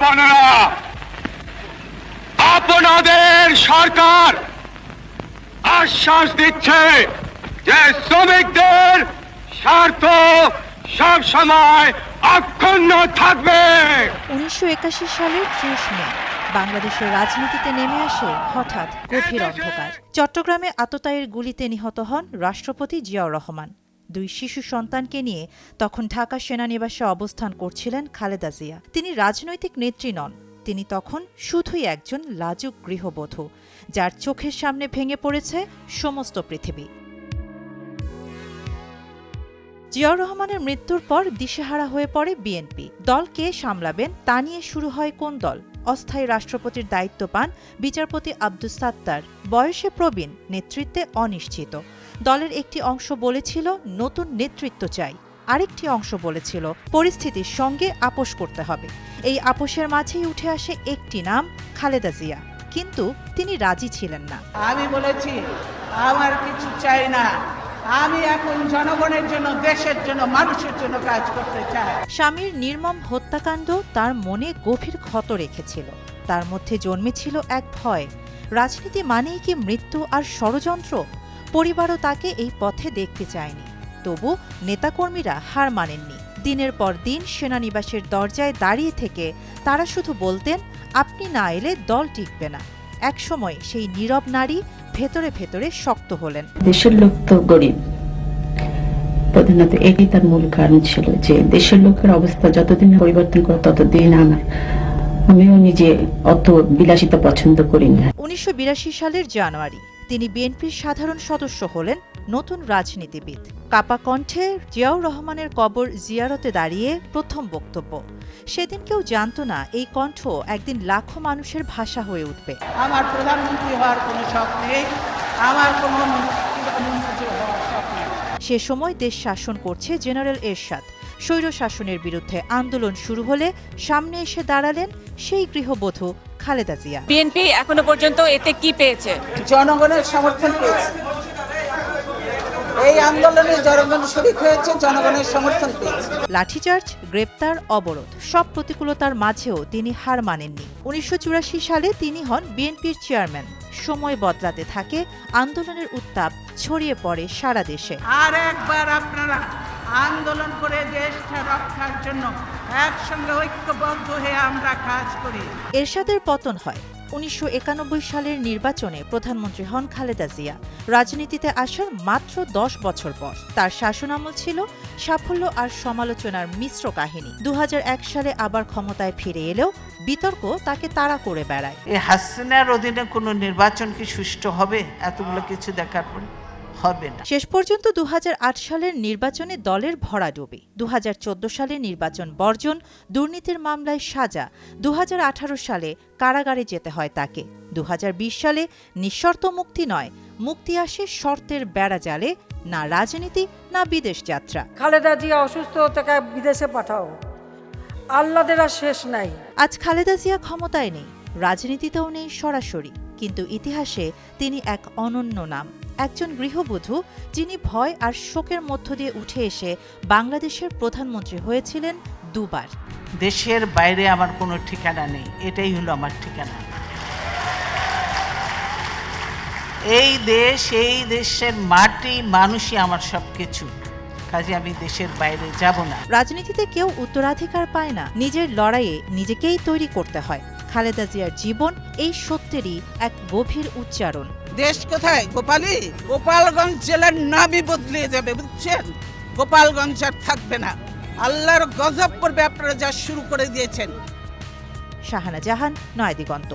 বোনেরা আপনাদের সরকার আশ্বাস দিচ্ছে যে শ্রমিকদের স্বার্থ সব সময় অক্ষুণ্ণ থাকবে। উনিশশো একাশি সালের ত্রিশ মে, বাংলাদেশের রাজনীতিতে নেমে আসে হঠাৎ গভীর অন্ধকার। চট্টগ্রামে আততায়ীর গুলিতে নিহত হন রাষ্ট্রপতি জিয়াউর রহমান। দুই শিশু সন্তানকে নিয়ে তখন ঢাকা সেনানিবাসে অবস্থান করছিলেন খালেদা জিয়া। তিনি রাজনৈতিক নেত্রী নন। তিনি তখন শুধুই একজন লাজুক গৃহবধূ, যার চোখের সামনে ভেঙে পড়েছে সমস্ত পৃথিবী। জিয়াউর রহমানের মৃত্যুর পর দিশেহারা হয়ে পড়ে বিএনপি। দল কে সামলাবেন তা নিয়ে শুরু হয় কোন দল? অস্থায়ী রাষ্ট্রপতির দায়িত্ব পান বিচারপতি আব্দুস সাত্তার। বয়সে প্রবীণ, নেতৃত্বে অনিশ্চিত। দলের একটি অংশ বলেছিল, নতুন নেতৃত্ব চাই। আরেকটি অংশ বলেছিল, পরিস্থিতির সঙ্গে আপোষ করতে হবে। এই আপোষের মাঝেই উঠে আসে একটি নাম, খালেদা জিয়া। কিন্তু তিনি রাজি ছিলেন না। আমি বলেছি, আমার কিছু চাই না। আমি এখন জনগণের জন্য, দেশের জন্য, মানুষের জন্য কাজ করতে চাই। স্বামীর নির্মম হত্যাকাণ্ড তার মনে গভীর ক্ষত রেখেছিল। তার মধ্যে জন্মেছিল এক ভয়। রাজনীতি মানেই কি মৃত্যু আর ষড়যন্ত্র? পরিবারও তাকে এই পথে দেখতে চায়নি। তবু নেতাকর্মীরা হার মানেননি। দিনের পর দিন সেনানিবাসের দরজায় দাঁড়িয়ে থেকে তারা শুধু বলতেন, আপনি না এলে দল টিকবে না। একসময় সেই নীরব নারী ভেতরে ভেতরে শক্ত হলেন। দেশের লোক তো গরিব। প্রধানত এটি তার মূল কারণ ছিল যে দেশের লোকের অবস্থা যতদিন পরিবর্তন করে ততদিন আমার আমিও নিজে অত বিলাসিতা পছন্দ করি না উনিশশো বিরাশি সালের জানুয়ারি তিনি বিএনপির সাধারণ সদস্য হলেন নতুন রাজনীতিবিদ। কাপা কণ্ঠে জিয়াউর রহমানের কবর জিয়ারতে দাঁড়িয়ে প্রথম বক্তব্য। সেদিন কেউ জানত না এই কণ্ঠ একদিন লাখো মানুষের ভাষা হয়ে উঠবে। আমার প্রধানমন্ত্রী হওয়ার কোনো শখ নেই। আমার কোনো সে সময় দেশ শাসন করছে জেনারেল এরশাদ। স্বৈর শাসনের বিরুদ্ধে আন্দোলন শুরু হলে সামনে এসে দাঁড়ালেন সেই গৃহবধূ খালেদা জিয়া। বিএনপি এখনও পর্যন্ত এতে কি পেয়েছে? জনগণের সমর্থন পেয়েছে। এই আন্দোলনে জনগণ শরিক হয়েছে জনগণের সমর্থন পেয়েছে। লাঠিচার্জ গ্রেপ্তার অবরোধ সব প্রতিকূলতার মাঝেও তিনি হার মানেননি। উনিশশো চুরাশি সালে তিনি হন বিএনপির চেয়ারম্যান। সময় বদলাতে থাকে আন্দোলনের উত্তাপ ছড়িয়ে পড়ে সারা দেশে। আর একবার আপনারা আন্দোলন করে দেশটা রক্ষার জন্য একসঙ্গে ঐক্যবদ্ধ হয়ে আমরা কাজ করি। এরশাদের পতন হয়। উনিশশো একানব্বই সালের নির্বাচনে প্রধানমন্ত্রী হন খালেদা জিয়া। রাজনীতিতে আসার মাত্র দশ বছর পর তার শাসনামল ছিল সাফল্য আর সমালোচনার মিশ্র কাহিনী। দু হাজার এক সালে আবার ক্ষমতায় ফিরে এলেও বিতর্ক তাকে তাড়া করে বেড়ায়। হাসিনার অধীনে কোনো নির্বাচন কি সুষ্ঠু হবে? এতগুলো কিছু দেখার পরে। হবে না। শেষ পর্যন্ত দু হাজার আট সালের নির্বাচনে দলের ভরা ভরাডুবি দু সালে নির্বাচন বর্জন দুর্নীতির মামলায় সাজা। দু হাজার আঠারো সালে কারাগারে যেতে হয় তাকে। দু হাজার বিশ সালে নিঃশর্ত মুক্তি নয়। মুক্তি আসে শর্তের বেড়া জালে না রাজনীতি না বিদেশ যাত্রা। খালেদা জিয়া অসুস্থ তাকে বিদেশে পাঠাও। আল্লাদের আর শেষ নাই। আজ খালেদা জিয়া ক্ষমতায় নেই। রাজনীতিতেও নেই সরাসরি। কিন্তু ইতিহাসে তিনি এক অনন্য নাম। একজন গৃহবধূ যিনি ভয় আর শোকের মধ্য দিয়ে উঠে এসে বাংলাদেশের প্রধানমন্ত্রী হয়েছিলেন দুবার। দেশের বাইরে আমার কোনো ঠিকানা নেই এটাই হলো আমার ঠিকানা। এই দেশ এই দেশের মাটি মানুষই আমার সব কিছু কাজে আমি দেশের বাইরে যাব না। রাজনীতিতে কেউ উত্তরাধিকার পায় না নিজের লড়াইয়ে নিজেকেই তৈরি করতে হয়। খালেদা জিয়ার জীবন এই সত্যেরই এক গভীর উচ্চারণ। দেশ কোথায়? গোপালী গোপালগঞ্জ জেলার নামই বদলে যাবে বুঝছেন? গোপালগঞ্জ আর থাকবে না। আল্লাহর গজব পড়বে আপনারা যা শুরু করে দিয়েছেন। শাহানা জাহান নয়াদিগন্ত।